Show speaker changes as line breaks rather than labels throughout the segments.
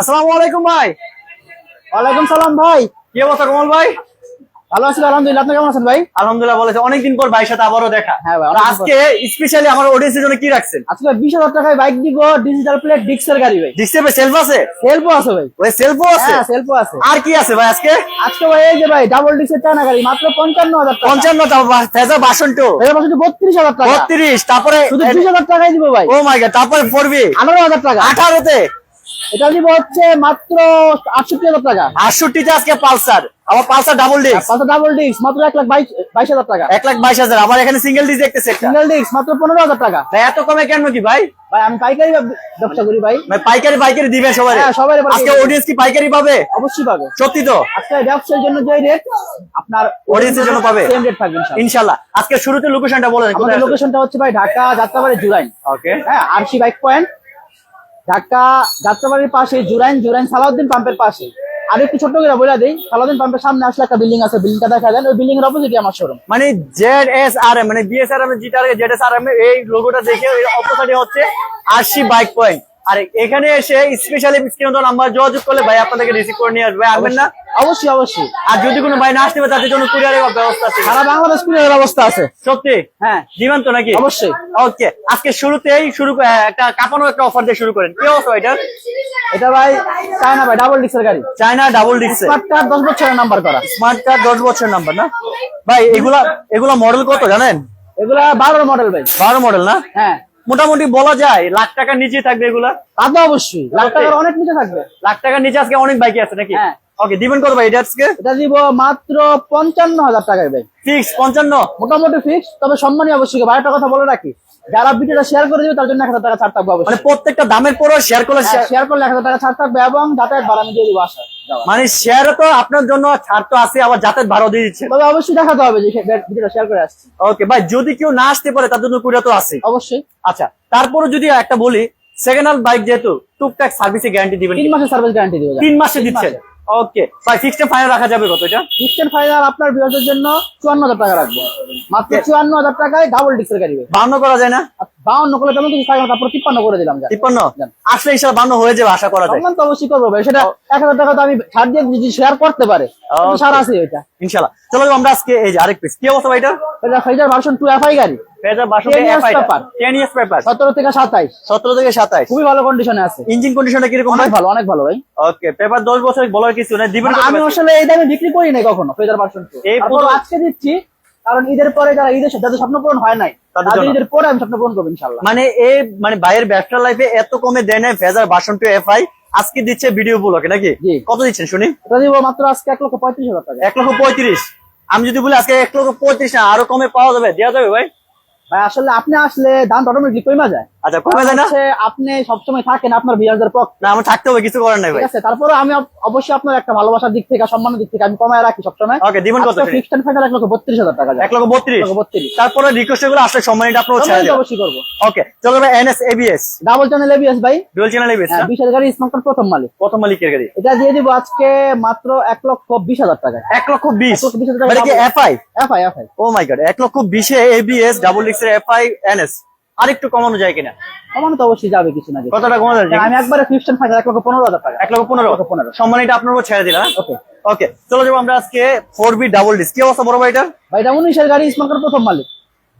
আসসালামু আলাইকুম ভাই।
ওয়ালাইকুম সালাম ভাই।
কি অবস্থা কমল ভাই?
ভালো আছি আলহামদুলিল্লাহ। আপনি কেমন আছেন ভাই?
আলহামদুলিল্লাহ বলেছে অনেকদিন পর ভাইয়ের সাথে আবারও দেখা।
হ্যাঁ ভাই,
আজকে স্পেশালি আমার অডিয়েন্সের জন্য কি রাখছেন?
আজকে বিশ হাজার টাকায় বাইক দিব ডিজিটাল প্লেট ডিক্সের গাড়ি ভাই।
ডিসপ্লে সেলফ আছে?
সেলফও আছে ভাই।
ওই সেলফও আছে?
হ্যাঁ সেলফও আছে।
আর কি আছে ভাই আজকে?
আজকে ভাই এই যে ভাই ডাবল ডিক্সের টানা গাড়ি মাত্র পঞ্চান্ন হাজার টাকা।
পঞ্চান্ন ফেজা বাসন টু
বত্রিশ হাজার টাকা।
বত্রিশ তারপরে
শুধু হাজার টাকাই দিব ভাই।
ও মাই গড তারপরে ফোরবি
আঠারো হাজার টাকা।
আঠারোতে?
এটা দিব হচ্ছে মাত্র আটষট্টি হাজার টাকা।
আটষট্টিতে আজকে পালসার। আবার পালসার ডাবল ডিস্ক
পাঁচটা ডাবল ডিক্স মাত্র এক লাখ বাইশ হাজার টাকা।
এক লাখ বাইশ হাজার। আবার এখানে সিঙ্গেল ডিস্ক দেখতেছে
সিঙ্গেল ডিক্স মাত্র পনেরো হাজার টাকা।
তাই এত কমে কেন কি ভাই?
ভাই আমি পাইকারি ব্যবসা করি ভাই।
মানে পাইকারি পাইকারি দিবে সবাই
হ্যাঁ, পাইকারি।
আজকে। অডিয়েন্স কি পাইকারি পাবে?
অবশ্যই পাবে।
সত্যি তো?
আজকে ব্যবসার জন্য যে রেট আপনার
এর জন্য পাবে?
সেম রেট থাকবে ইনশাআল্লাহ।
ইনশাল্লাহ আজকে শুরুতে লোকেশনটা বলে
আমাদের লোকেশনটা হচ্ছে ভাই ঢাকা যাত্রাবাড়ি জুরাইন।
ওকে
হ্যাঁ আরসি বাইক পয়েন্ট ঢাকা যাত্রাবাড়ির পাশে জুরাইন জুরাইন সালাউদ্দিন পাম্পের পাশে। আর একটু ছোট্ট করে বলে দিই, সালাউদ্দিন পাম্পের সামনে আসলে একটা বিল্ডিং আছে বিল্ডিংটা দেখা যায় ওই বিল্ডিং এর অপোজিটে আমার শোরুম
মানে জেড এস আর এম মানে বিএসআর এম জিটার জেড এস আর এম এই লোগোটা দেখে অপোজিটে হচ্ছে আরসি বাইক পয়েন্ট আর এখানে এসে স্পেশালি স্ক্রিন নাম্বার যোগাযোগ করলে ভাই আপনাদেরকে রিসিভ করে নিয়ে আসবে আসবেন না?
অবশ্যই অবশ্যই
আর যদি কোনো ভাই না আসতে পারে তাদের জন্য কুরিয়ারের ব্যবস্থা আছে।
সারা বাংলাদেশ কুরিয়ার ব্যবস্থা আছে।
সত্যি?
হ্যাঁ।
দিবেন তো নাকি?
অবশ্যই।
ওকে আজকে শুরুতেই শুরু আহ, একটা কাপানো একটা অফার দিয়ে শুরু করেন। কি অবস্থা এটা
এটা ভাই চায়না ভাই ডাবল ডিক্সের গাড়ি।
China double disc
smart card দশ বছরের নাম্বার করা।
স্মার্ট কার্ড দশ বছরের নাম্বার না? ভাই এগুলা এগুলা মডেল কত জানেন?
এগুলা বারোর মডেল ভাই।
বারো মডেল না?
হ্যাঁ।
মোটামুটি বলা যায় লাখ টাকার নিচে থাকবে এগুলা।
তা তো অবশ্যই। লাখ টাকার অনেক নিচে থাকবে।
লাখ টাকার নিচে আজকে অনেক বাইকে আছে নাকি?
হ্যাঁ।
ওকে দিবেন কত ভাই এটা আজকে?
এটা দিব মাত্র পঞ্চান্ন হাজার টাকায় ভাই
ফিক্স পঞ্চান্ন?
মোটামুটি ফিক্স তবে সম্মানী অবশ্যই। ভাই একটা কথা বলে রাখি। যারা ভিডিওটা শেয়ার করে দিবে তার জন্য এক হাজার টাকা ছাড় থাকবে
মানে প্রত্যেকটা দামের পরও শেয়ার করলে
শেয়ার করলে এক হাজার টাকা ছাড় থাকবে এবং যাতায়াত ভাড়া আমি দিয়ে দিব আসা
মানে শেয়ারও তো আপনার জন্য ছাড় তো আছে আবার যাতায়াত ভাড়া দিয়ে দিচ্ছে।
তবে অবশ্যই দেখাতে হবে যে ভিডিওটা শেয়ার করে আসছি।
ওকে ভাই যদি কেউ না আসতে পারে তার জন্য কুড়িয়া তো আছে।
অবশ্যই।
আচ্ছা তারপরে যদি একটা বলি সেকেন্ড হ্যান্ড বাইক যেহেতু টুকটাক সার্ভিসে গ্যারান্টি দিবেন
তিন মাসের সার্ভিস গ্যারান্টি দিব
তিন মাসে দিচ্ছেন। ওকে ভাই ফিক্সড ফাইনাল রাখা যাবে কত এটা?
সিস্টেম ফাইনাল আপনার বিরোধের জন্য চুয়ান্ন হাজার টাকা রাখব। মাত্র চুয়ান্ন হাজার টাকায় ডাবল ডিসের গাড়ি
বান্ন করা যায় না?
বাউন্ন করলে তেমন কিছু থাকবে তারপর তিপ্পান্ন করে দিলাম
তিপ্পান্ন? আসলে বান্ন হয়ে যাবে আশা করা যায়।
তো অবশ্যই করব ভাই সেটা এক হাজার টাকা তো আমি ছাড় দিয়ে যদি শেয়ার করতে পারে. সার আছে এটা
ইনশাল্লাহ। চলো আমরা আজকে এই যে আরেক পিস কি অবস্থা ভাই এটা
এটা ভার্সন টু এফআই গাড়ি।
ফেজার বাসন
10 years paper।
Ten years paper
সতেরো থেকে সাতাইশ।
সতেরো থেকে সাতাইশ।
খুবই ভালো কন্ডিশনে আছে।
ইঞ্জিন কন্ডিশনটা কীরকম
অনেক ভালো অনেক ভালো ভাই।
ওকে পেপার দশ বছর বলার কিছু না দিবেন
আমি আসলে এই দামে বিক্রি করি নাই কখনো ফেজার ভার্সন টু
এই
আজকে দিচ্ছি কারণ ঈদের পরে যারা ঈদের সাথে যাদের স্বপ্ন পূরণ হয় নাই
তাদের।
ঈদের পরে আমি স্বপ্ন পূরণ করব ইনশাল্লাহ
মানে এই মানে বাইরের ব্যবসা লাইফে এত কমে দেয় না ফেজার বাসন টু এফআই আজকে দিচ্ছে ভিডিও ব্লগে নাকি? কত দিচ্ছেন শুনি?
মাত্র আজকে এক লক্ষ পঁয়ত্রিশ হাজার টাকা।
এক লক্ষ পঁয়ত্রিশ। আমি যদি বলি আজকে এক লক্ষ পঁয়ত্রিশ না আরও কমে পাওয়া যাবে দেওয়া যাবে ভাই?
ভাই আসলে আপনি আসলে দাম অটোমেটিক কমে যায়।
আচ্ছা কমে যায় না?
আপনি সবসময় থাকেন আপনার ভিউয়ারদের পক্ষ
না আমার থাকতে হবে কিছু করার নাই ভাই।
ঠিক আছে তারপরে আমি অব- অবশ্যই আপনার একটা ভালোবাসার দিক থেকে সম্মানের দিক থেকে আমি কমায় রাখি সবসময়।
ওকে দিবেন কত?
ফিক্সড ফাইনাল এক লক্ষ বত্রিশ হাজার টাকা
এক লক্ষ বত্রিশ?
এক লক্ষ বত্রিশ।
তারপরে রিকোয়েস্টগুলো আসলে সম্মানিত আপনার ছেড়ে
অবশ্যই করব।
ওকে চলো ভাই NS ABS
double channel ABS ভাই?
ডুয়েল চ্যানেল এবিএস
হ্যাঁ, বিশ হাজার গাড়ি স্মার্ট কার্ড প্রথম মালিক।
প্রথম মালিকের গাড়ি।
এটা দিয়ে দিব আজকে মাত্র এক লক্ষ বিশ হাজার টাকা।
এক লক্ষ বিশ?
এক লক্ষ বিশ হাজার টাকা
মানে কি FI
FI FI
oh my god এক লক্ষ বিশে এবিএস ডাবল ডিক্সের এফআই এনএস আর একটু কমানো যায় কিনা?
কমানো তো অবশ্যই যাবে কিছু না কিছু।
কতটা কমানো যায়?
আমি একবারে ফিক্সড ফাইনাল এক লক্ষ পনেরো হাজার টাকা।
এক লক্ষ পনেরো?
লক্ষ পনেরো।
সম্মানিত আপনার উপর ছেড়ে দিলাম
ওকে।
ওকে চলো যাব আমরা আজকে ফোর বি ডাবল ডিস কি অবস্থা বড় ভাই এটা
ভাই এটা উনিশের গাড়ি স্মার্ট প্রথম মালিক।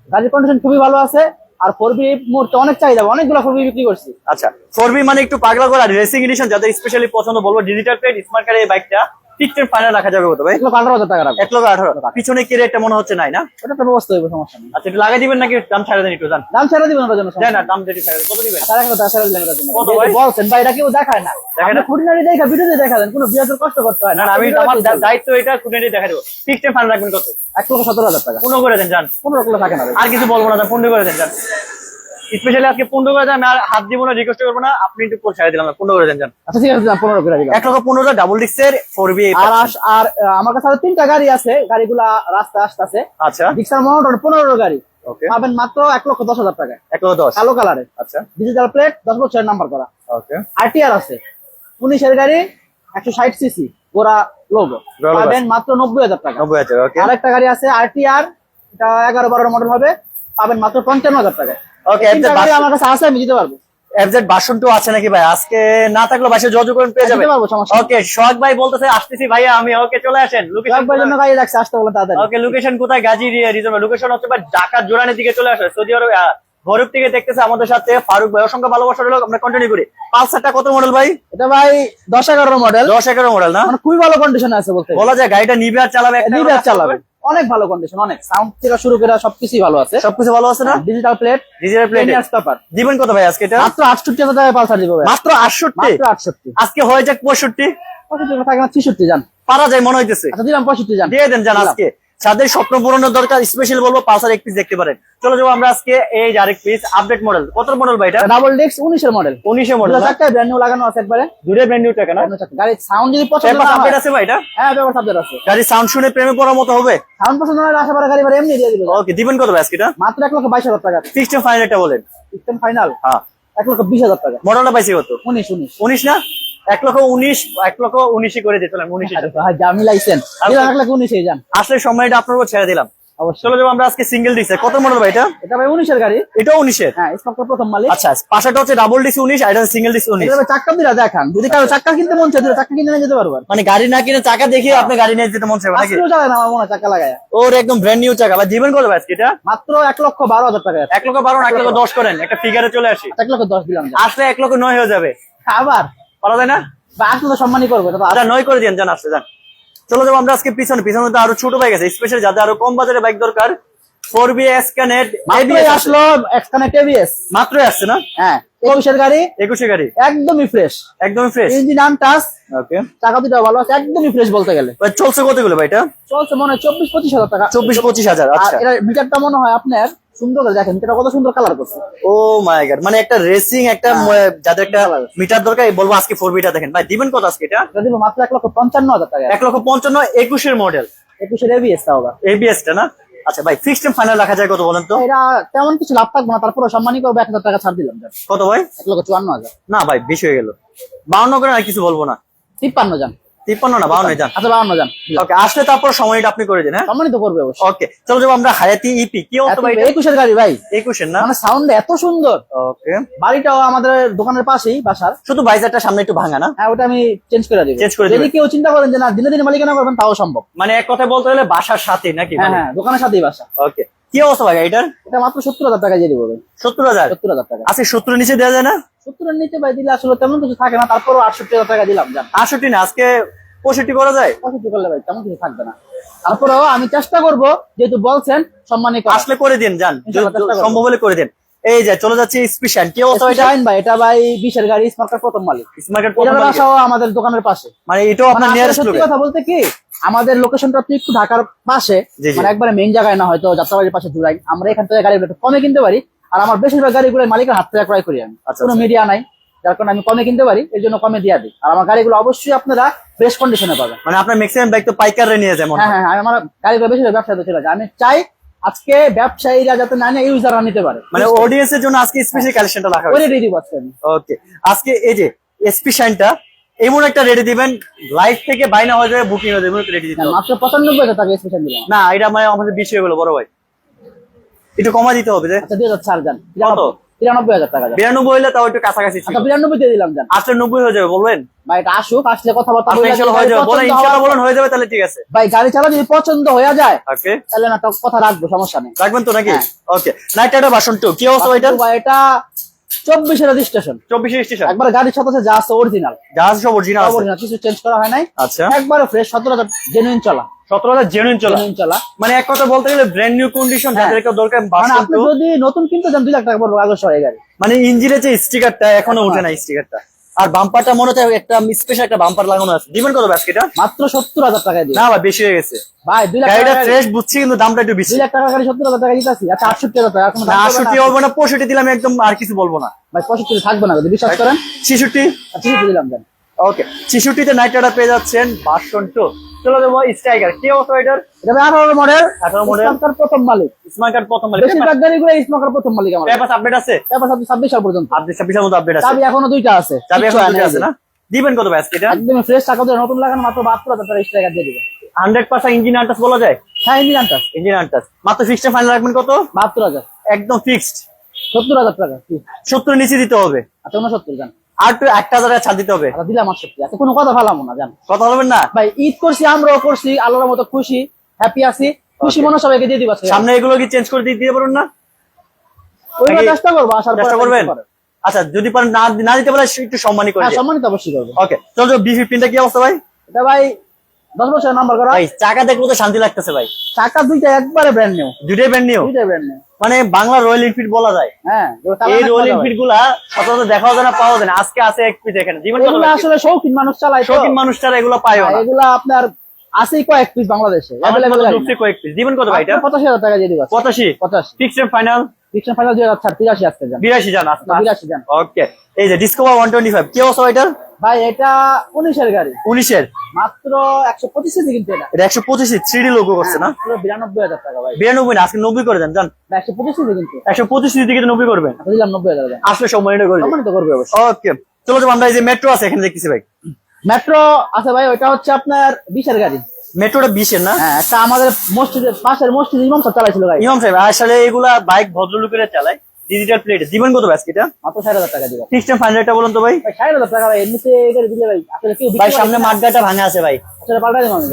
গাড়ির কন্ডিশন খুবই ভালো আছে আর ফোর বি মুহূর্তে অনেক চাহিদা অনেকগুলো ফোর বি বিক্রি করছি।
আচ্ছা ফোর বি মানে একটু পাগলা করা রেসিং এডিশন যাদের স্পেশালি পছন্দ বলব ডিজিটাল প্লেট স্মার্ট কার্ড এই বাইকটা ফিক্সড ফাইনাল রাখা যাবে কত ভাই?
এক লক্ষ আঠারো হাজার টাকা রাখব।
লক্ষ পিছনে কি রেটটা মনে হচ্ছে? নাই না?
ওটা একটা ব্যবস্থা হইবে সমস্যা নেই।
আচ্ছা একটু লাগাই দিবেন নাকি? দাম ছাড়া দেন একটু জান
দাম ছেড়ে দিবেন জন্য
দেন না দাম যেটি ছাড়া কত দিবেন?
জন্য।
কত ভাই?
বলছেন ভাই এটা কেউ দেখায় না।
দেখায় না?
খুঁটিনাটি দেখা ভিডিওতে দেখা দেন কোনো বিয়াজের কষ্ট করতে হয়
না। না আমি আমার দায়িত্ব এটা খুঁটিয়ে দেখা দেবো। ফিক্সড ফাইনাল রাখবেন কত?
এক লক্ষ সতেরো হাজার টাকা।
পনেরো করে দেন জান
পনেরো কিলো থাকে না।
আর কিছু বলব না পনেরো করে দেন জান স্পেশালি আজকে পনেরো করে আমি আর হাত দিব না রিকোয়েস্ট করব না আপনি একটু ছেড়ে দিলাম পনেরো করে দেন
আচ্ছা ঠিক আছে পনেরো করে
এক লক্ষ পনেরো ডাবল ডিক্সের ফোর বি
আর আর আমার কাছে আরও তিনটা গাড়ি আছে গাড়িগুলা রাস্তায় আসতেছে।
আচ্ছা।
ডিক্সার মনোটন পনেরো গাড়ি। পাবেন মাত্র এক লক্ষ দশ হাজার টাকায়।
এক লক্ষ দশ।
কালো কালারে।
আচ্ছা।
ডিজিটাল প্লেট দশ বছরের নাম্বার করা।
ওকে
আরটিআর আছে। উনিশের গাড়ি একশো ষাট সিসি গোড়া লোগো পাবেন মাত্র নব্বই হাজার টাকা।
নব্বই হাজার
আরেকটা গাড়ি আছে আরটিআর এটা এগারো বারোর মডেল হবে। পাবেন মাত্র পঞ্চান্ন হাজার টাকা
ওকে
তিনটা গাড়ি আমার কাছে আছে আমি দিতে পারব।
এফজেড ভার্সন টু আছে নাকি ভাই? আজকে না থাকলে বাসে যোগাযোগ করেন পেয়ে যাবেন।
দিতে পারব, সমস্যা নেই।
ওকে সোহাগ ভাই বলতেছে আসতেছি ভাইয়া আমি ওকে চলে আসেন। লোকেশন
একবার জন্য গাড়ি রাখছে আসতে বলে তাড়াতাড়ি।
ওকে লোকেশন কোথায়? গাজী লোকেশন হচ্ছে ভাই ঢাকা জোরানের দিকে চলে আসে। সৌদি আরব থেকে দেখতেছে আমাদের সাথে ফারুক ভাই। অসংখ্য ভালোবাসা রইল। আমরা কন্টিনিউ করি। পালসারটা কত মডেল ভাই?
এটা ভাই দশ এগারো মডেল
দশ এগারো মডেল না?
মানে খুবই ভালো কন্ডিশনে আছে বলতে
বলা যায় গাড়িটা নিবে আর চালাবে
নিবে আর চালাবে। অনেক ভালো কন্ডিশন অনেক। সাউন্ড থেকে শুরু করে সবকিছুই ভালো আছে।
সবকিছু ভালো আছে না?
Digital plate
digital plate
stopper
দিবেন কত ভাই আজকে এটা?
মাত্র আটষট্টি হাজার টাকায় পালসার দিব ভাই।
মাত্র আটষট্টি?
মাত্র আটষট্টি।
আজকে হয়ে যাক পঁয়ষট্টি।
পঁয়ষট্টি টাকা থাকে না 66 জান।
পারা যায় মনে হইতেছে।
আচ্ছা দিলাম 65 জান।
দিয়ে দেন জান আজকে। যাদের স্বপ্ন পূরণের দরকার স্পেশাল বলব পালসার এক পিস দেখতে পারেন। চলে যাব আমরা আজকে এই আরেক পিস আপডেট মডেল কত মডেল ভাই এটা?
ডাবল ডেক্স উনিশের মডেল
উনিশে মডেল
চারটায় ব্র্যান্ড নিউ লাগানো আছে একবারে।
দুটো ব্র্যান্ড নিউ টাকা না?
গাড়ির সাউন্ড যদি পছন্দ না
আপডেট আছে ভাই এটা?
হ্যাঁ পেপার সাবজেক্ট আছে।
গাড়ির সাউন্ড শুনে প্রেমে পড়ার মতো হবে?
সাউন্ড পছন্দ না আশা আশেপাশে গাড়ি এমনি দিয়ে দিবে
ওকে দিবেন কত ভাই আজকে এটা?
মাত্র এক লক্ষ বাইশ হাজার টাকা।
সিক্সটি ফাইনাল একটা বলেন।
সিস্টেম ফাইনাল
হ্যাঁ।
এক লক্ষ বিশ হাজার টাকা।
মডেলটা পাইছি কত?
উনিশ উনিশ।
উনিশ না? এক লক্ষ উনিশ এক লক্ষ উনিশই করে দিয়েছিলাম উনিশ
ভাই লাইসেন্স এক লক্ষ উনিশে যান।
আসলে সময়টা আপনার ছেড়ে দিলাম। চলে যাব আমরা আজকে সিঙ্গেল ডিসে কত মডেল ভাই এটা?
এটা ভাই উনিশের গাড়ি।
উনিশের?
হ্যাঁ স্পক প্রথম মালিক।
আচ্ছা পাশাটা হচ্ছে ডাবল ডিসি উনিশ আর এটা সিঙ্গেল ডিসি উনিশ।
এটা চাক্কা দিলা দেখান। যদি কারও চাক্কা কিনতে মন দিলে কিনে নিয়ে যেতে পারবেন
মানে গাড়ি না কিনে চাকা দেখিয়ে আপনি গাড়ি নিয়ে যেতে মন নাকি?
চালায় না আমার হয় লাগায়।
ওর একদম ব্র্যান্ড নিউ চাকা। ভাই দিবেন কত ভাই এটা?
মাত্র এক লক্ষ বারো হাজার টাকা
এক লক্ষ বারো এক লক্ষ দশ করেন। একটা ফিগারে চলে আসি।
এক লক্ষ দশ দিলাম।
আসলে এক লক্ষ নয় হয়ে যাবে।
আবার?
পারা যায় না?
আসলে তো সম্মানই করব এটা
আচ্ছা নয় করে দিন জান আসলে যান। চলো যাব আমরা আজকে পিছনে। পিছনে তো আরও ছোট বাইক আছে স্পেশাল যাদের আরও কম বাজারে বাইক দরকার। ফোর বি এস কানেক্ট
মাত্রই আসলো
মাত্রই আসছে না?
হ্যাঁ একুশের গাড়ি।
একুশে গাড়ি।
একদমই ফ্রেশ
একদমই ফ্রেশ
ইঞ্জিন
ওকে
টাকা দুটো ভালো আছে একদমই ফ্রেশ বলতে গেলে।
চলছে কতগুলো ভাই এটা?
চলছে মনে হয় চব্বিশ পঁচিশ হাজার টাকা।
চব্বিশ পঁচিশ হাজার আচ্ছা।
এটা মিটারটা মনে হয় আপনার সুন্দর দেখেন মিটারটা কত সুন্দর কালার করছে।
ও মাই গড মানে একটা রেসিং একটা যাদের একটা মিটার দরকার বলব আজকে ফোর বিটা দেখেন। ভাই দিবেন কত আজকে এটা?
এটা দিব মাত্র এক লক্ষ পঞ্চান্ন হাজার টাকা।
এক লক্ষ পঞ্চান্ন একুশের মডেল
একুশের এবিএস তাও আবার।
এবিএস টা না? আচ্ছা ভাই ফিক্সড ফাইনাল রাখা যায় কত বলেন তো?
এটা তেমন কিছু লাভ থাকবে না তারপরে সম্মানই করব এক হাজার টাকা ছাড় দিলাম
কত ভাই?
এক লক্ষ চুয়ান্ন হাজার।
না ভাই বেশি হয়ে গেল। বাউন্ন করে আর কিছু বলব না।
তিপ্পান্ন যান
তিপ্পান্ন না বাউন্ন যান।
আচ্ছা বাউন্ন যান।
ওকে আসলে তারপর সময়টা আপনি করে দিন হ্যাঁ?
সম্মানিত করবে অবশ্যই।
ওকে চলো যাব আমরা হায়াতি ইপি কি হতো ভাই
একুশের গাড়ি ভাই।
একুশের না?
মানে সাউন্ড এত সুন্দর।
ওকে
বাড়িটাও আমাদের দোকানের পাশেই বাসার।
শুধু বাইজারটা সামনে একটু ভাঙা না?
হ্যাঁ ওটা আমি চেঞ্জ করে দিব।
Change করে
যদি কেউ চিন্তা করেন যে না দিনে দিনে মালিকানা করবেন তাও সম্ভব।
মানে এক কথায় বলতে গেলে বাসার সাথে নাকি
হ্যাঁ হ্যাঁ দোকানের সাথেই বাসা।
ওকে কি অবস্থা ভাই এটার?
এটা মাত্র সত্তর হাজার টাকা দিয়ে দিব
সত্তর হাজার?
সত্তর হাজার টাকা
আজকে সত্তর নিচে দেওয়া যায় না?
সত্তরের নিচে ভাই দিলে আসলে তেমন কিছু থাকে না তারপরও আটষট্টি টাকা দিলাম যান
আটষট্টি না আজকে পঁয়ষট্টি করা যায়?
পঁয়ষট্টি করলে ভাই তেমন কিছু থাকবে না। তারপরেও আমি চেষ্টা করব যেহেতু বলছেন সম্মানী
আসলে করে দিন যান। সম্ভব হলে করে দিন। এই যে চলে যাচ্ছে স্পেশাল। কি অবস্থা এটা?
ভাই এটা ভাই বিশের গাড়ি স্মার্টার প্রথম মালিক।
স্মার্ট
এটার বাসাও আমাদের দোকানের পাশে।
মানে এটাও
মানে
আপনার নিয়ারেস্ট
সত্যি কথা বলতে কি আমাদের লোকেশনটা একটু ঢাকার পাশে। মানে একবারে মেইন জায়গায় না হয়তো যাত্রাবাড়ির পাশে জুড়াই আমরা এখান থেকে গাড়িগুলো একটু কমে কিনতে পারি। আর আমার বেশিরভাগ গাড়িগুলো মালিকের হাত থেকে ক্রয় করি আমি।
আচ্ছা,
কোনো
আচ্ছা।
মিডিয়া নাই যার কারণে আমি কমে কিনতে পারি এই জন্য কমে দিয়ে দিই। আর আমার গাড়িগুলো অবশ্যই আপনারা বেশ কন্ডিশনে পাবেন।
মানে আপনার ম্যাক্সিমাম বাইক তো পাইকারে নিয়ে যায় মনে
হ্যাঁ
হ্যাঁ।
হ্যাঁ, আমি আমার গাড়িগুলো বেশিরভাগ ব্যবসাতে চলে যায় আমি চাই আজকে ব্যবসায়ীরা যাতে না নিয়ে ইউজাররা নিতে পারে।
মানে অডিয়েন্স এর জন্য আজকে স্পেশাল কালেকশনটা রাখা হয়েছে।
রেডি দিব আজকে
ওকে আজকে এই যে এসপি শাইনটা এমন একটা রেডি দিবেন লাইভ থেকে বাইনা হয়ে যাবে বুকিং হয়ে যাবে রেডি দিতে।
মাত্র পঁচানব্বই টাকা স্পেশাল দিলাম।
না এটা মানে আমাদের বেশি হয়ে গেলো বড় ভাই। একটু কমা দিতে হবে যে।
আচ্ছা
কত?
টাকা
তাও একটু কাছাকাছি ছিল।
আচ্ছা দিয়ে দিলাম
নব্বই হয়ে যাবে বলবেন?
ভাই এটা আসুক আসলে কথাবার্তা
আপনি
বলে
ইনশাল্লাহ হয়ে যাবে। বলেন
পছন্দ
বলেন হয়ে যাবে তাহলে ঠিক আছে।
ভাই গাড়ি চালা যদি পছন্দ হয়ে যায়
ওকে।
তাহলে না তো কথা রাখব সমস্যা নেই।
রাখবেন তো নাকি?
হ্যাঁ।
Okay. Night rider version two কি অবস্থা এটা
ভাই এটা চব্বিশের রেজিস্ট্রেশন
চব্বিশে স্টেশন
একবার গাড়ির সাথে আছে যা আছে অরিজিনাল
সব অরিজিনাল
কিছু চেঞ্জ করা হয় নাই।
আচ্ছা।
একবারে ফ্রেশ সতেরো হাজার জেনুইন চলা।
সতেরো হাজার জেনুইন চলা
চলা।
মানে এক কথা বলতে গেলে ব্র্যান্ড নিউ কন্ডিশন
হ্যাঁ।
দরকার
মানে আপনি যদি নতুন কিনতে যান দুই লাখ টাকা পড়বে আগস্ট হয়ে গাড়ি
মানে ইঞ্জিনের যে স্টিকারটা এখনও
এখনও
উঠে না স্টিকারটা আর বাম্পারটা মনে হয় একটা স্পেশাল একটা বাম্পার লাগানো আছে। দিবেন কত ব্যাসকেটা
মাত্র সত্তর হাজার টাকা দিয়ে
না ভাই বেশি হয়ে গেছে।
ভাই দুই লাখ
গাড়িটা ফ্রেশ বুঝছি কিন্তু দামটা একটু বেশি।
দুই লাখ টাকা গাড়ি সত্তর হাজার টাকা দিতেছি। আচ্ছা আটষট্টি হাজার টাকা এখন
আটষট্টি হবে না পঁয়ষট্টি দিলাম একদম আর কিছু বলব না।
ভাই পঁয়ষট্টি থাকবে না যদি বিশ্বাস করেন।
ছিষট্টি?
আচ্ছা দিলাম
ওকে ছিষট্টিতে পেয়ে যাচ্ছেন ভার্সন টু চলো দেবো স্ট্রাইকার কি অবস্থা এটার
এটা আঠারো মডেল
18 model।
স্মার্ট প্রথম মালিক?
স্মার্ট কার্ড প্রথম মালিক।
বেশিরভাগ গাড়িগুলো স্মার্ট প্রথম মালিক আমার।
পেপার আপডেট আছে?
ছাব্বিশ ছাব্বিশ সাল পর্যন্ত।
আপডেট ছাব্বিশের মতো আপডেট আছে।
চাবি এখনও দুইটা আছে।
চাবি এখন
না
আছে না? দিবেন কত ব্যাসকেটা
একদম ফ্রেশ টাকা দিয়ে নতুন লাগানো মাত্র বাহাত্তর হাজার টাকা স্ট্রাইকার দিয়ে দিবে
হান্ড্রেড পার্সেন্ট ইঞ্জিন আনটাস বলা যায়?
হ্যাঁ ইঞ্জিন আনটাস
ইঞ্জিন আনটাস মাত্র ফিক্সড ফাইনাল রাখবেন কত?
বাহাত্তর হাজার।
একদম ফিক্সড
সত্তর হাজার টাকা।
সত্তর নিচে দিতে হবে।
আচ্ছা উনসত্তর জান
আর একটু একটা হাজার টাকা ছাড় দিতে হবে।
আচ্ছা দিলাম আচ্ছা কোনো কথা ফালামো না জান।
কথা বলবেন না?
ভাই ঈদ করছি আমরাও করছি আল্লাহর মতো খুশি হ্যাপি আছি। খুশি মনে সবাইকে দিয়ে দিবা
সামনে এগুলো কি চেঞ্জ করে দিয়ে দিতে না?
চেষ্টা করব আসার পরে
চেষ্টা করবেন? আচ্ছা যদি পারেন না না দিতে পারে একটু সম্মানই করে
হ্যাঁ সম্মানিত অবশ্যই করব।
ওকে চলো বি ফিফটিনটা কি অবস্থা ভাই?
এটা ভাই দশ বছর নাম্বার করা।
ভাই চাকা দেখলে তো শান্তি লাগতেছে ভাই।
চাকা দুইটা একবারে ব্র্যান্ড নিউ
দুইটাই ব্র্যান্ড নিউ
দুইটা ব্র্যান্ড নিউ
মানে বাংলা রয়্যাল এনফিল্ড বলা যায়।
হ্যাঁ
এই রয়্যাল এনফিল্ডগুলা সচরাচর দেখাও যায় না পাওয়া যায় না। আজকে আছে এক পিস এখানে। জীবন
এগুলো আসলে শৌখিন মানুষ চালায়
শৌখিন মানুষ ছাড়া এগুলো
হ্যাঁ,
না।
এগুলা আপনার আছেই কয়েক পিস বাংলাদেশে।
কয়েক পিস জীবন কত ভাই এটা?
পঁচাশি হাজার টাকা দিয়ে দিবা
পঁচাশি?
পঁচাশি।
ফিক্সড ফাইনাল
ফিকশন ফাইনাল দুই হাজার তিরাশি আসতে যান।
বিরাশি জান আসতে
বিরাশি যান।
ওকে এই যে ডিসকভার ওয়ান টোয়েন্টি ফাইভ কি অবস্থা এটার?
ভাই এটা উনিশের গাড়ি।
উনিশের?
মাত্র একশো পঁচিশ সিসি কিন্তু এটা।
এটা একশো পঁচিশে থ্রি ডি লোগো করছে না?
বিরানব্বই হাজার টাকা ভাই।
বিরানব্বই না আজকে নব্বই করে দেন জান।
একশো পঁচিশ সিসি কিন্তু।
একশো পঁচিশ থেকে নব্বই করবেন?
আচ্ছা, দিলাম নব্বই হাজার
আসলে সম্মানিত করবেন
সম্মানিত করবে অবশ্যই।
ওকে চলো যাব আমরা এই যে মেট্রো আছে এখানে দেখতেছি ভাই।
মেট্রো আছে ভাই ওইটা হচ্ছে আপনার বিশের গাড়ি।
মেট্রোটা বিশের না?
হ্যাঁ একটা আমাদের মসজিদের পাশের মসজিদ ইমাম সাহেব চালাইছিল ভাই।
ইমাম সাহেব আসলে এগুলা বাইক ভদ্রলোকেরা চালায়। ডিজিটাল প্লেট জীবন কত ব্যাস এটা?
মাত্র ষাট হাজার টাকা দিবা
সিস্টেম ফাইনালটা বলুন তো ভাই।
ষাট হাজার টাকা ভাই এমনিতে গাড়ি দিলে ভাই আসলে বিক্রি
ভাই সামনে
না।
মাঠগাটা ভাঙা আছে ভাই।
আসলে পাল্টাই দিলাম আমি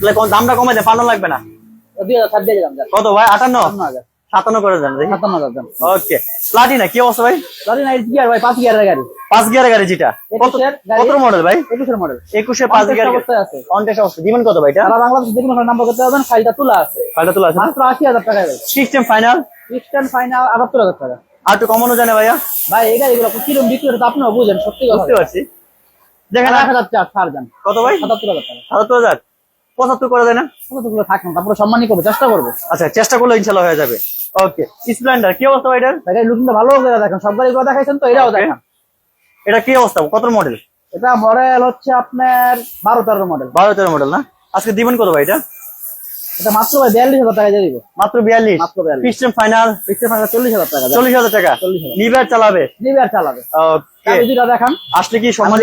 তাহলে কোন দামটা কমাই দেন পাঠানো লাগবে না?
দুই হাজার দিয়ে দিলাম
কত ভাই? আটান্ন?
হাজার।
সাতান্ন করে দেন
সাতান্ন হাজার যান
ওকে প্লাটিনা কি অবস্থা ভাই?
নাই গিয়ার ভাই পাঁচ গিয়ারের গাড়ি।
পাঁচ গিয়ারের গাড়ি যেটা। কত কত মডেল ভাই?
একুশের মডেল
একুশে পাঁচ
Contest
গিয়ার
অবস্থায় আছে।
কন্টেস্ট অবস্থা। জীবন কত ভাই এটা?
বাংলাদেশ যে কোনো নাম্বার করতে পারবেন ফাইলটা তোলা আছে।
ফাইলটা তোলা আছে
মাত্র আশি হাজার ভাই।
সিস্টেম ফাইনাল
ইস্টার্ন ফাইনাল আটাত্তর হাজার টাকা।
আর একটু কমানো জানে ভাইয়া?
ভাই এই গাড়িগুলো কিরম বিক্রি হচ্ছে আপনিও বুঝেন সত্যি
বুঝতে পারছি। দেখেন
এক হাজার চার ছাড় যান
কত ভাই?
সাতাত্তর হাজার টাকা।
সাতাত্তর হাজার? পঁচাত্তর করে দেয় না?
কতগুলো থাকেন তারপরে সম্মানই করব চেষ্টা করব।
আচ্ছা চেষ্টা করলে ইনশাল্লাহ হয়ে যাবে। ওকে স্প্লেন্ডার কি অবস্থা ভাই এটার?
ভাই লুকিংটা ভালো করে দেখেন সব গাড়িগুলো দেখাইছেন তো এটাও. দেখেন।
এটা কি অবস্থা? কত মডেল
এটা মডেল হচ্ছে আপনার বারো তেরো মডেল
বারো তেরো মডেল না? আজকে দিবেন কত ভাই এটা?
এটা মাত্র ভাই বিয়াল্লিশ হাজার টাকা দিয়ে দিব।
মাত্র বিয়াল্লিশ?
মাত্র 42
সিস্টেম ফাইনাল
ফিক্সড ফাইনাল চল্লিশ হাজার টাকা।
চল্লিশ হাজার টাকা?
40,000
হাজার। আর চালাবে?
নিবার চালাবে। দুইটা দেখান।
আসলে কি
সম্মান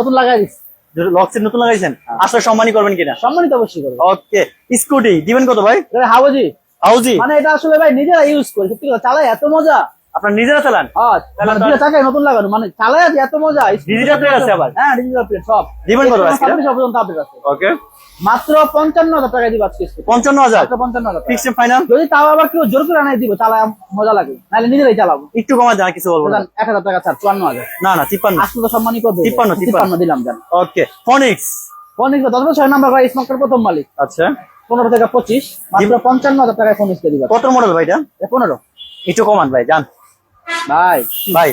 নতুন লাগাই দিচ্ছি।
লক্সের নতুন লাগাইছেন? আসলে সম্মানি করবেন কিনা?
সম্মানিত অবশ্যই করবেন
ওকে স্কুটি দিবেন কত ভাই?
হাউজি। হাওজি
হাউজি?
মানে এটা আসলে ভাই নিজেরা ইউজ করে সত্যি কথা। চালাই এত মজা।
আপনার নিজেরা চালান। তাহলে
মানে নতুন লাগানো মানে এত মজা
Digital plate আছে আবার?
হ্যাঁ ডিজিটাল প্লেট সব।
কত আজকে?
ছাব্বিশ পর্যন্ত আপডেট আছে।
ওকে
মাত্র পঞ্চান্ন হাজার টাকা দিব আজকে
পঞ্চান্ন হাজার?
পঞ্চান্ন হাজার টাকা।
ফাইনাল
যদি তাও আবার কেউ জোর করে আনাই দিব চালায় মজা লাগে। নাহলে নিজেরাই চালাবো।
একটু কমা জানা কিছু বলব
এক হাজার টাকা ছাড় চুয়ান্ন হাজার।
না না তিপ্পান্ন।
আসলে তো সম্মানই করবে।
তিপ্পান্ন, তিপ্পান্ন।
দিলাম জান।
ওকে ফনিক্স
ফোনিক্স দশ বছর নাম্বার করে স্মার্টের প্রথম মালিক।
আচ্ছা।
পনেরো থেকে পঁচিশ। মাত্র পঞ্চান্ন হাজার টাকায় ফোনিক্স দিয়ে দিবা
কত মডেল ভাই এটা?
পনেরো।
একটু কমান ভাই জান।
ভাই।
ভাই।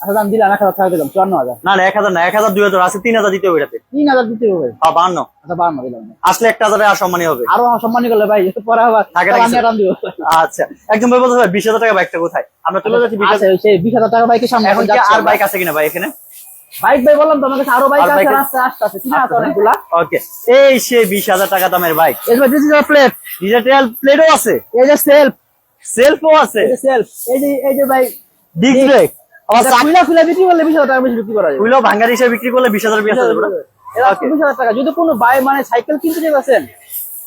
আচ্ছা দাম দিলাম এক হাজার টাকা দিলাম চুয়ান্ন হাজার।
না না এক হাজার না এক হাজার দুই হাজার আছে তিন হাজার দিতে হবে এটাতে।
তিন হাজার দিতে হবে।
বান্ন
আচ্ছা বান্ন দিলাম।
আসলে একটা হাজারে সম্মানী হবে।
আরও সম্মানী করলে ভাই পরে আবার দিব।
আচ্ছা একদম ভাই বলতে ভাই বিশ হাজার টাকা বাইকটা কোথায়? আমরা তুলে যাচ্ছি বিশ হাজার
সেই বিশ হাজার টাকা বাইকের সামনে
এখন আর বাইক আছে কিনা ভাই এখানে?
বাইক ভাই বললাম তো আমার আরও বাইক আছে? রাস্তা আসতে আছে কিনা আছে অনেকগুলা।
ওকে এই সে বিশ হাজার টাকা দামের বাইক
ডিজিটাল প্লেট
ডিজিটাল প্লেটও আছে।
এই যে সেলফ
সেলফও আছে।
সেলফ এই যে এই যে ভাই
ডিস্ক ব্রেক আবার
এটা খুলে খুলে বিক্রি করলে বিশ হাজার টাকা বেশি বিক্রি করা যায়।
হিসেবে বিক্রি করলে বিশ হাজার বিশ হাজার
এরা বিশ টাকা। যদি কোনো বাই মানে সাইকেল কিনতে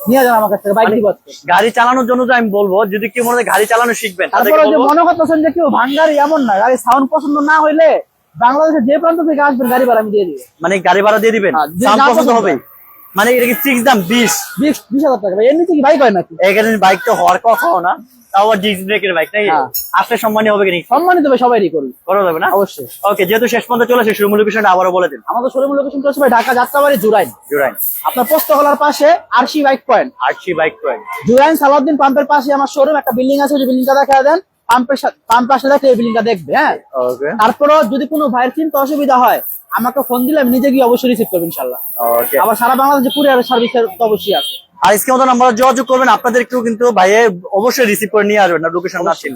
নিয়ে যান আমার কাছ থেকে বাইক দিব
গাড়ি চালানোর জন্য তো আমি বলব যদি কেউ মনে হয় গাড়ি চালানো শিখবেন
তারপরে যে মনে করতেছেন যে কেউ ভাঙ্গারি এমন না গাড়ি সাউন্ড পছন্দ না হইলে বাংলাদেশের যে প্রান্ত থেকে আসবেন গাড়ি ভাড়া আমি দিয়ে দিব।
মানে গাড়ি ভাড়া দিয়ে দিবেন?
হ্যাঁ,
সাউন্ড পছন্দ
পছন্দ
হবে মানে এটা কি ফিক্স দাম? বিশ।
বিশ বিশ হাজার টাকা। ভাই এমনিতে কি বাইক হয় নাকি?
এখানে বাইক তো হওয়ার কথাও না। তাও আবার ডিস্ক ব্রেকের বাইক
হ্যাঁ।
আসলে সম্মানী হবে কিনা
সম্মানিত ভাই সবাইই করি
করা যাবে না?
অবশ্যই।
ওকে যেহেতু শেষ পর্যন্ত চলে আসে শুরু লোকেশনটা আবারও বলে দিন।
আমাদের শোরুম লোকেশন হচ্ছে ভাই ঢাকা যাত্রাবাড়ি জুরাইন।
জুরাইন।
আপনার পোস্ত হলার পাশে RC bike point
RC bike point
Jurain Salauddin পাম্পের পাশে আমার শোরুম একটা বিল্ডিং আছে ওই বিল্ডিংটা দেখা দেন। পাম্পের সাথে পাম্পের পাশে দেখে এই বিল্ডিংটা দেখবে হ্যাঁ?
ওকে
তারপরও যদি কোনো ভাইয়ের চিন্তা অসুবিধা হয় আমাকে ফোন দিলে আমি নিজে গিয়ে অবশ্যই রিসিভ করব ইনশাল্লাহ
ওকে
আবার সারা বাংলাদেশে কুরিয়ার সার্ভিস তো অবশ্যই আছে।
আর মতো নাম্বার যোগাযোগ করবেন আপনাদের একটু কিন্তু ভাইয়ে অবশ্যই রিসিভ করে নিয়ে আসবেন না লোকেশন না ছিল।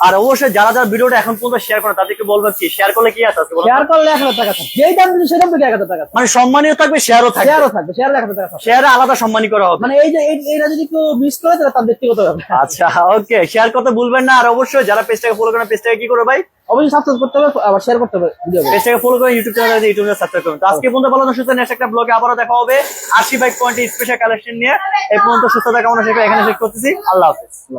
আর অবশ্যই যারা যারা ভিডিওটা এখন পর্যন্ত শেয়ার করে তাদেরকে বলবেন কি শেয়ার করলে কি আছে?
শেয়ার করলে এক হাজার টাকা যেই দাম দিচ্ছে সেই দাম থেকে এক হাজার টাকা
মানে সম্মানীয় থাকবে শেয়ারও থাকবে।
শেয়ারও থাকবে শেয়ার এক হাজার টাকা
শেয়ারে আলাদা সম্মানী করা হবে।
মানে এই যে এই- এইটা যদি কেউ মিস করে তাহলে তার ব্যক্তিগত ব্যাপার।
আচ্ছা ওকে শেয়ার করতে ভুলবেন না। আর অবশ্যই যারা পেজটাকে ফলো করেন পেজটাকে কি করে ভাই?
অবশ্যই সাবস্ক্রাইব করতে হবে আবার শেয়ার করতে হবে
পেজটাকে ফলো করে ইউটিউব চ্যানেল ইউটিউব সাবস্ক্রাইব করুন। তো আজকে পর্যন্ত ভালো সুস্থ নেক্সট একটা ব্লগে আবারও দেখা হবে। আশি বাইক পয়েন্ট স্পেশাল কালেকশন নিয়ে। এই পর্যন্ত সুস্থতা কামনা শেখা এখানে শেষ করতেছি। আল্লাহ হাফেজ।